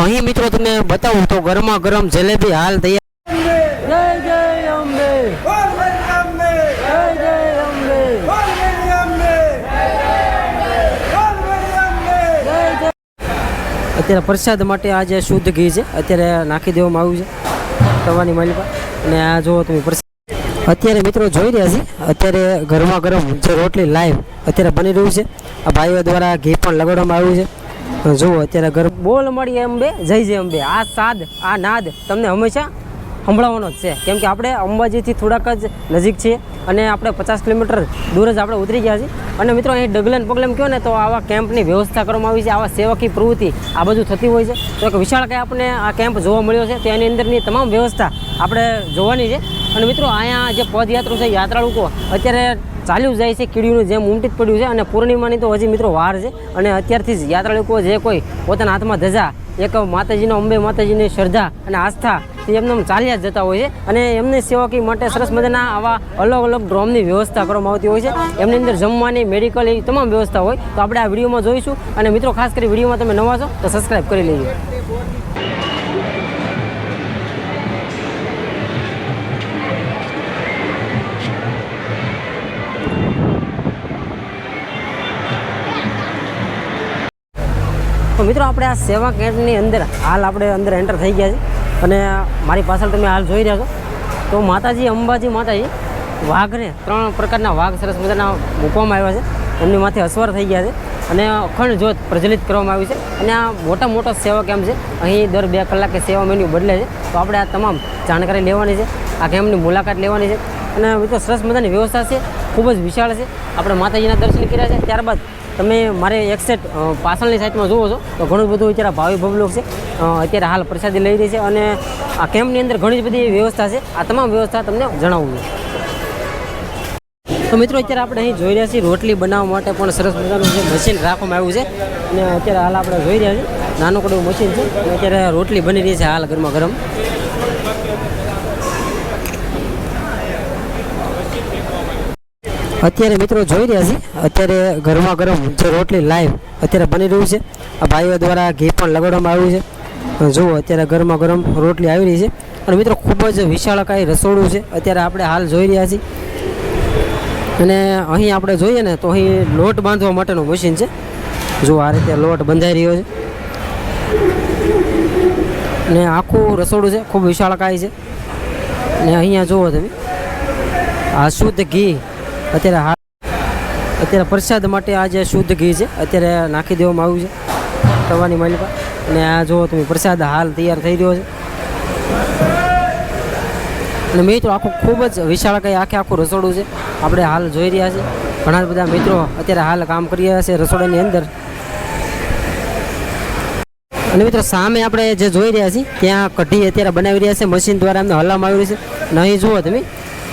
અહીં મિત્રો તમને બતાવું તો ગરમા ગરમ જલેબી હાલ તૈયાર. અત્યારે પ્રસાદ માટે આ જે શુદ્ધ ઘી છે. અત્યારે નાખી દેવામાં આવ્યું છે તવાની માલિકા. અને આ જુઓ તમે પ્રસાદ. અત્યારે મિત્રો જોઈ રહ્યા છે. અત્યારે ગરમા ગરમ જે રોટલી લાઈવ અત્યારે બની રહ્યું છે. આ ભાઈઓ દ્વારા ઘી પણ લગાડવામાં આવ્યું છે. જુઓ, અત્યારે ઘર બોલ મળીએ અંબે જય જય અંબે. આ સાદ, આ નાદ તમને હંમેશા સંભળાવવાનો જ છે. કેમ કે આપણે અંબાજીથી થોડાક જ નજીક છીએ અને આપણે પચાસ કિલોમીટર દૂર જ આપણે ઉતરી ગયા છીએ. અને મિત્રો, અહીં ડગલન પગલમ કહો ને, તો આવા કેમ્પની વ્યવસ્થા કરવામાં આવી છે, આવા સેવકી પ્રવૃત્તિ આ બધું થતી હોય છે. તો એક વિશાળ કંઈ આપણને આ કેમ્પ જોવા મળ્યો છે, તો એની અંદરની તમામ વ્યવસ્થા આપણે જોવાની છે. અને મિત્રો, અહીંયા જે પદયાત્રુ છે યાત્રાળુકો અત્યારે ચાલ્યું જાય છે કીડીનું જેમ ઉમટી પડ્યું છે અને પૂર્ણિમાની તો હજી મિત્રો વાર છે. અને અત્યારથી જ યાત્રાળુકો જે કોઈ પોતાના હાથમાં ધજા, એક માતાજીનો અંબે માતાજીની શ્રદ્ધા અને આસ્થા તે એમને ચાલ્યા જ જતા હોય છે. અને એમની સેવકી માટે સરસ મજાના આવા અલગ અલગ ડ્રોમની વ્યવસ્થા કરવામાં આવતી હોય છે. એમની અંદર જમવાની, મેડિકલ, એવી તમામ વ્યવસ્થા હોય. તો આપણે આ વિડીયોમાં જોઈશું. અને મિત્રો, ખાસ કરી વિડીયોમાં તમે નવા છો, તો સબસ્ક્રાઈબ કરી લેજો. તો મિત્રો આપણે આ સેવા કેમ્પની અંદર હાલ આપણે અંદર એન્ટર થઈ ગયા છે. અને મારી પાછળ તમે હાલ જોઈ રહ્યા છો. તો માતાજી, અંબાજી માતાજી વાઘને ત્રણ પ્રકારના વાઘ સરસ મજાના મૂકવામાં આવ્યા છે. એમની માથે અસવાર થઈ ગયા છે. અને અખંડ જ્યોત પ્રજ્વલિત કરવામાં આવી છે. અને આ મોટા મોટા સેવા કેમ્પ છે. અહીં દર બે કલાકે સેવા મેન્યુ બદલે છે. તો આપણે આ તમામ જાણકારી લેવાની છે. આ કેમ્પની મુલાકાત લેવાની છે. અને મિત્રો સરસ મજાની વ્યવસ્થા છે. ખૂબ જ વિશાળ છે. આપણે માતાજીના દર્શન કર્યા છે. ત્યારબાદ તમે મારે એક સેટ પાછળની સાઈડમાં જુઓ છો, તો ઘણું બધું અત્યારે ભાવિ ભવલોક છે. અત્યારે હાલ પ્રસાદી લઈ રહી છે અને આ કેમ્પની અંદર ઘણી જ બધી વ્યવસ્થા છે. આ તમામ વ્યવસ્થા તમને જણાવું છું. તો મિત્રો, અત્યારે આપણે અહીં જોઈ રહ્યા છીએ, રોટલી બનાવવા માટે પણ સરસ મજાનું જે મશીન રાખવામાં આવ્યું છે. અને અત્યારે હાલ આપણે જોઈ રહ્યા છીએ, નાનકડું એવું મશીન છે અત્યારે રોટલી બની રહી છે હાલ ગરમા ગરમ. અત્યારે મિત્રો જોઈ રહ્યા છીએ, અત્યારે ગરમા ગરમ જે રોટલી લાઈવ અત્યારે બની રહ્યું છે. આ ભાઈઓ દ્વારા ઘી પણ લગાડવામાં આવ્યું છે. જુઓ અત્યારે ગરમા ગરમ રોટલી આવી રહી છે. અને મિત્રો ખૂબ જ વિશાળકાય રસોડું છે. અત્યારે આપણે હાલ જોઈ રહ્યા છીએ. અને અહીં આપણે જોઈએ ને તો અહીં લોટ બાંધવા માટેનું મશીન છે. જુઓ આ રીતે લોટ બંધાઈ રહ્યો છે. અને આખું રસોડું છે, ખૂબ વિશાળકાય છે. અને અહીંયા જુઓ તમે. આ શુદ્ધ ઘી અત્યારે હા અત્યારે પ્રસાદ માટે આ જે શુદ્ધ ઘી છે, અત્યારે નાખી દેવામાં આવ્યું છે તવાની માલિકા. અને આ જુઓ તમે, પ્રસાદ હાલ તૈયાર થઈ રહ્યો છે. અને મિત્રો, આખું ખૂબ જ વિશાળ કંઈ આખે આખું રસોડું છે. આપણે હાલ જોઈ રહ્યા છીએ. ઘણા બધા મિત્રો અત્યારે હાલ કામ કરી રહ્યા છે રસોડાની અંદર. અને મિત્રો, સામે આપણે જે જોઈ રહ્યા છીએ, ત્યાં કઢી અત્યારે બનાવી રહ્યા છે. મશીન દ્વારા એમને હલાવવામાં આવી રહી છે. અને અહીં જુઓ તમે,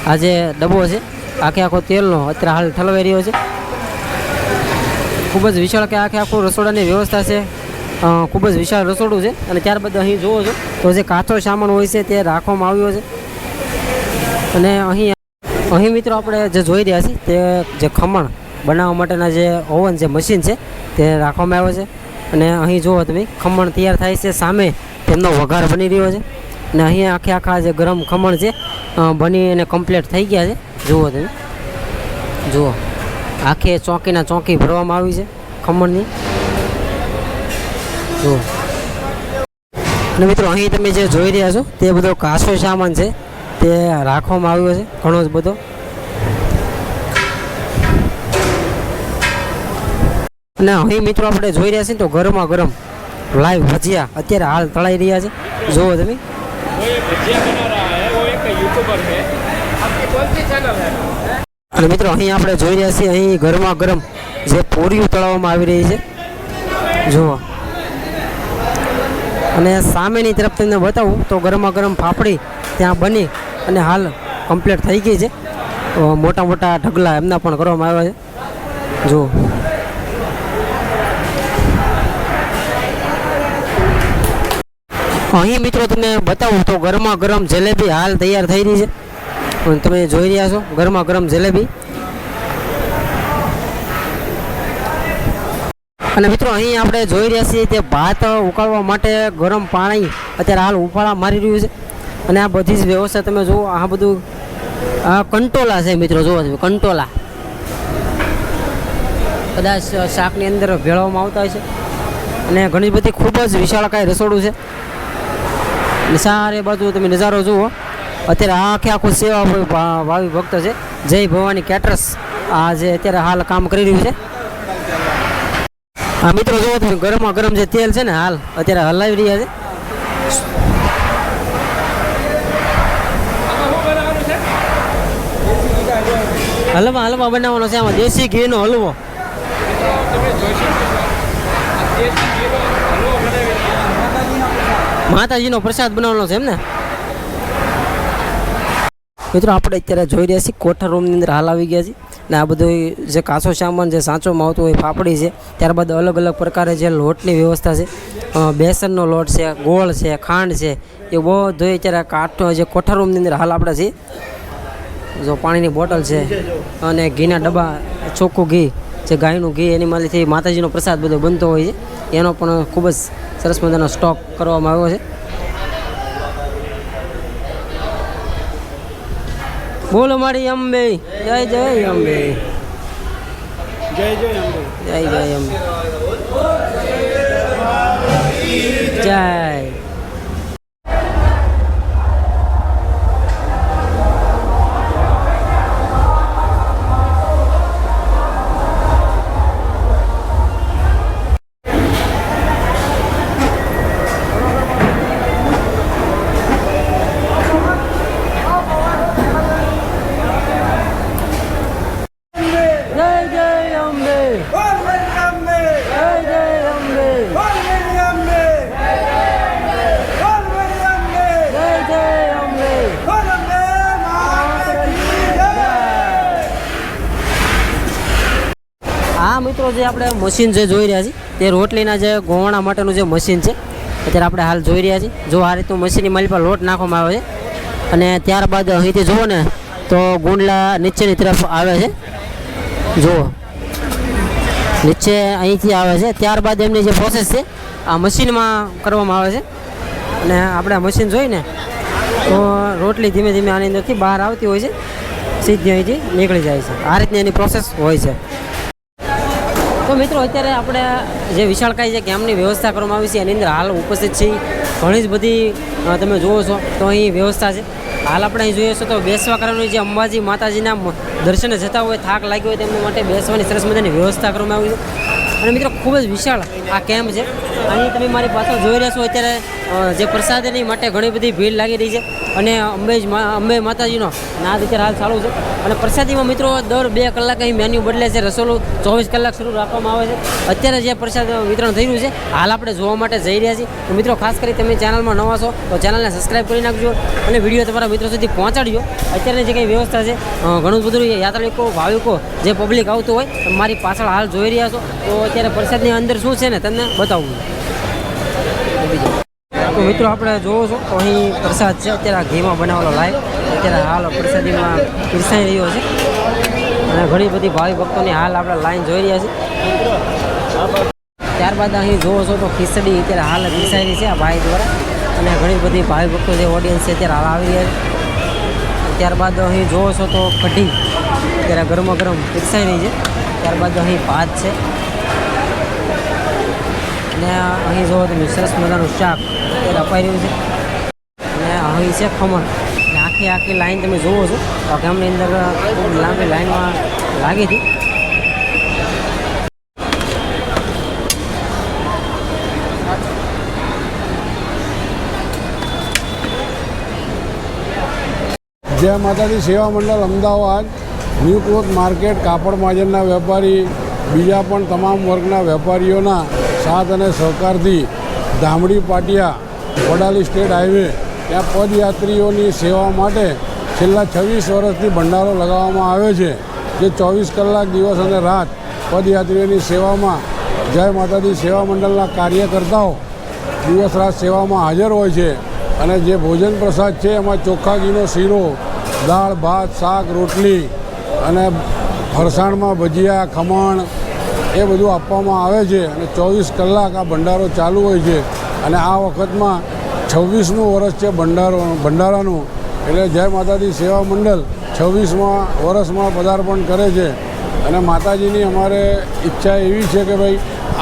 આ જે ડબ્બો છે આખે આખો તેલનો અત્યારે હાલ ઠલવાઈ રહ્યો છે. ખૂબ જ વિશાળ કે આખે આખું રસોડાની વ્યવસ્થા છે. ખૂબ જ વિશાળ રસોડું છે. અને ત્યારબાદ અહીં જુઓ છો, તો જે કાચો સામાન હોય છે તે રાખવામાં આવ્યો છે. અને અહીં અહીં મિત્રો આપણે જે જોઈ રહ્યા છીએ, તે જે ખમણ બનાવવા માટેના જે ઓવન જે મશીન છે, તે રાખવામાં આવ્યો છે. અને અહીં જુઓ તમે, ખમણ તૈયાર થાય છે, સામે તેમનો વઘાર બની રહ્યો છે. અને અહીં આખે આખા જે ગરમ ખમણ છે બની અને કમ્પ્લીટ થઈ ગયા છે. જુઓ તમે. જુઓ. આખે ચોકીના ચોકી ભરવામાં આવી છે ખમણની. જુઓ. અને મિત્રો, અહીં તમે જે જોઈ રહ્યા છો, તે બધો કાસો સામાન છે. તે રાખવામાં આવ્યો છે ઘણો જ બધો. અને અહીં મિત્રો આપણે જોઈ રહ્યા છીએ તો ગરમા ગરમ લાઈવ ભજીયા અત્યારે હાલ તળાઈ રહ્યા છે. જુઓ તમે. અને મિત્રો, અહીં આપણે જોઈ રહ્યા છીએ, અહીં ગરમા ગરમ જે પૂરીઓ તળાવવામાં આવી રહી છે. જુઓ. અને સામેની તરફ તમને બતાવું તો ગરમા ગરમ ફાફડી ત્યાં બની અને હાલ કમ્પ્લીટ થઈ ગઈ છે. મોટા મોટા ઢગલા એમના પણ કરવામાં આવ્યા છે. જુઓ. અહીં મિત્રો તમને બતાવું તો ગરમા ગરમ જલેબી હાલ તૈયાર થઈ રહી છે. અને તમે જોઈ રહ્યા છો, ગરમા ગરમ જલેબી. અને મિત્રો, અહીં આપણે જોઈ રહ્યા છીએ તે ભાત ઉકાળવા માટે ગરમ પાણી અત્યારે હાલ ઉફાળા મારી રહ્યું છે. અને આ બધી જ વ્યવસ્થા તમે જુઓ, આ બધું કંટોલા છે મિત્રો, જુઓ તમે, કંટોલા. કદાચ શાકની અંદર ભેળવવામાં આવતા હોય છે. અને ઘણી બધી ખૂબ જ વિશાળકાય રસોડું છે. સારે બાજુ તમે નજારો જુઓ. અત્યારે આખે આખું સેવા ભાવિ ભક્ત છે. જય ભવાની કેટરસ. આ જે અત્યારે હાલ કામ કરી રહ્યું છે. આ મિત્રો જોવો તમે ગરમમાં ગરમ જે તેલ છે ને હાલ, અત્યારે હલાવી રહ્યા છે. હલવા હલવા બનાવવાનો છે આમાં, દેશી ઘીનો હલવો. માતાજીનો પ્રસાદ બનાવવાનો છે એમ ને? મિત્રો, આપણે અત્યારે જોઈ રહ્યા છીએ કોઠા રૂમની અંદર હાલ આવી ગયા છીએ. ને આ બધું જે કાચો સામાન જે સાચોમાં આવતું હોય પાપડી છે. ત્યારબાદ અલગ અલગ પ્રકારે જે લોટની વ્યવસ્થા છે. બેસનનો લોટ છે, ગોળ છે, ખાંડ છે, એ બધું અત્યારે કાઠો જે કોઠા રૂમની અંદર હાલ આપણે છે જો પાણીની બોટલ છે અને ઘીના ડબ્બા, ચોખ્ખું ઘી, જે ગાયનું ઘી એની માલીથી માતાજીનો પ્રસાદ બધો બનતો હોય છે. એનો પણ ખૂબ જ સરસ મજાનો સ્ટોક કરવામાં આવ્યો છે. બોલો મારી અંબે. જય જય અંબે. જય જય અંબે. જય જય અંબે. જય. જય જે આપણે મશીન જે જોઈ રહ્યા છીએ, તે રોટલીના જે ગોવાણા માટેનું જે મશીન છે, અત્યારે આપણે હાલ જોઈ રહ્યા છીએ. જો આ રીતનું મશીનની માલી પર લોટ નાખવામાં આવે છે, અને ત્યારબાદ અહીંથી જુઓ ને, તો ગુંડલા નીચેની તરફ આવે છે. જુઓ. નીચે અહીંથી આવે છે. ત્યારબાદ એમની જે પ્રોસેસ છે, આ મશીનમાં કરવામાં આવે છે. અને આપણે મશીન જોઈને તો રોટલી ધીમે ધીમે આની અંદરથી બહાર આવતી હોય છે, સીધી અહીંથી નીકળી જાય છે. આ રીતની એની પ્રોસેસ હોય છે. તો મિત્રો, અત્યારે આપણે જે વિશાળકાય છે કેમ્પની વ્યવસ્થા કરવામાં આવી છે, એની અંદર હાલ ઉપસ્થિત છે ઘણી જ બધી તમે જુઓ છો, તો અહીં વ્યવસ્થા છે. હાલ આપણે અહીં જોઈએ છો તો બેસવા કરવાની જે અંબાજી માતાજીના દર્શને જતા હોય, થાક લાગ્યો હોય તેમના માટે બેસવાની સરસ મજાની વ્યવસ્થા કરવામાં આવી છે. અને મિત્રો, ખૂબ જ વિશાળ આ કેમ્પ છે. અહીં તમે મારી પાછળ જોઈ રહ્યા છો, અત્યારે જે પ્રસાદની માટે ઘણી બધી ભીડ લાગી રહી છે અને અંબે અંબે માતાજીનો નાદ અત્યારે હાલ ચાલુ છે. અને પ્રસાદીમાં મિત્રો, દર બે કલાક અહીં મેન્યુ બદલે છે, રસોડું ચોવીસ કલાક શરૂ રાખવામાં આવે છે. અત્યારે જે પ્રસાદ વિતરણ થઈ રહ્યું છે, હાલ આપણે જોવા માટે જઈ રહ્યા છીએ. તો મિત્રો, ખાસ કરી તમે ચેનલમાં નવા છો, તો ચેનલને સબસ્ક્રાઈબ કરી નાખજો અને વીડિયો તમારા મિત્રો સુધી પહોંચાડજો. અત્યારની જે કંઈ વ્યવસ્થા છે ઘણું બધું યાત્રિકો ભાવિકો, જે પબ્લિક આવતું હોય મારી પાછળ હાલ જોઈ રહ્યા છો. તો અત્યારે પ્રસાદની અંદર શું છે ને તમને બતાવું. તો મિત્રો આપણે જોવો છો તો અહીં પ્રસાદ છે, અત્યારે ઘીમાં બનાવેલો લાઈવ. અત્યારે હાલ પ્રસાદીમાં પીરસાઈ રહ્યો છે. અને ઘણી બધી ભાવિ ભક્તોની હાલ આપણે લાઈન જોઈ રહ્યા છે. ત્યારબાદ અહીં જોવો છો તો ખીચડી અત્યારે હાલ પીરસાઈ રહી છે આ ભાઈ દ્વારા. અને ઘણી બધી ભાવિ ભક્તો જે ઓડિયન્સ છે અત્યારે હાલ આવી રહ્યા છે. ત્યારબાદ અહીં જોવો છો તો કઢી. અત્યારે ગરમા ગરમ પીરસાઈ રહી છે. ત્યારબાદ અહીં ભાત છે. અને અહીં જોવો તમે સરસ મજાનું શાક એ અપાઈ રહ્યું છે. અને અહીં છે ખમણ. અને આખી આખી લાઈન તમે જુઓ છો, તો ગામની અંદર ખૂબ લાંબી લાઈનમાં લાગી હતી. જય માતાજી, સેવા મંડળ અમદાવાદ, ન્યૂ ક્લોથ માર્કેટ, કાપડ માજનના વેપારી, બીજા પણ તમામ વર્ગના વેપારીઓના સાથ અને સહકારથી ધામડી પાટિયા વડાલી સ્ટેટ હાઈવે ત્યાં પદયાત્રીઓની સેવા માટે છેલ્લા છવ્વીસ વર્ષથી ભંડારો લગાવવામાં આવ્યો છે, જે ચોવીસ કલાક દિવસ અને રાત પદયાત્રીઓની સેવામાં, જય માતાજી સેવા મંડળના કાર્યકર્તાઓ દિવસ રાત સેવામાં હાજર હોય છે અને જે ભોજન પ્રસાદ છે એમાં ચોખ્ખા ઘીનો શીરો, દાળ, ભાત, શાક, રોટલી અને ફરસાણમાં ભજીયા, ખમણ એ બધું આપવામાં આવે છે અને ચોવીસ કલાક આ ભંડારો ચાલુ હોય છે અને આ વખતમાં છવ્વીસમું વર્ષ છે ભંડારો, ભંડારાનું. એટલે જય માતાજી સેવા મંડળ છવ્વીસમાં વર્ષમાં પદાર્પણ કરે છે. અને માતાજીની અમારે ઈચ્છા એવી છે કે ભાઈ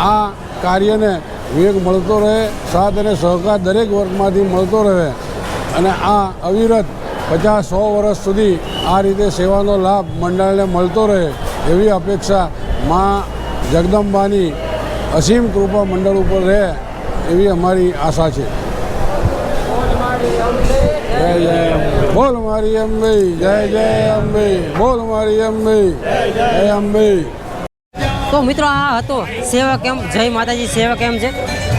આ કાર્યને વેગ મળતો રહે, સાથ અને સહકાર દરેક વર્ગમાંથી મળતો રહે. અને આ અવિરત પચાસ, સો વર્ષ સુધી આ રીતે સેવાનો લાભ મંડળને મળતો રહે એવી અપેક્ષા માં જગદંબાની અસીમ કૃપા મંડળ ઉપર રહે એવી અમારી આશા છે. જય બોલ મારી અંબે, જય જય, અંબે. બોલ મારી અંબે, જય અંબે. તો મિત્રો આ હતો સેવા કેમ્પ જય માતાજી સેવા કેમ્પ છે.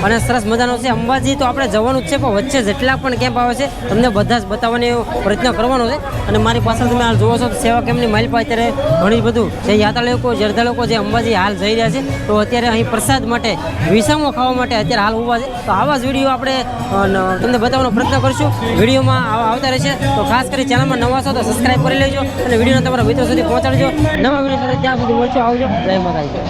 અને સરસ મજાનો છે. અંબાજી તો આપણે જવાનું જ છે, પણ વચ્ચે જેટલા પણ કેમ્પ આવે છે, તમને બધા જ બતાવવાનો પ્રયત્ન કરવાનો છે. અને મારી પાસે તમે હાલ જોવો છો સેવા કેમ્પની માઇલ પર અત્યારે ઘણી બધું જે યાત્રાળુઓ લોકો જે અંબાજી હાલ જઈ રહ્યા છે, તો અત્યારે અહીં પ્રસાદ માટે, વિસામો ખાવા માટે અત્યારે હાલ ઊભા છે. તો આવા જ વીડિયો આપણે તમને બતાવવાનો પ્રયત્ન કરીશું. વિડીયોમાં આવા આવતા રહેશે. તો ખાસ કરી ચેનલમાં નવા છો તો સબસ્ક્રાઈબ કરી લેજો અને વિડીયોને તમારા મિત્રો સુધી પહોંચાડજો. નવા વીડિયો સાથે ત્યાં સુધી મળશું આવજો. જય માતાજી.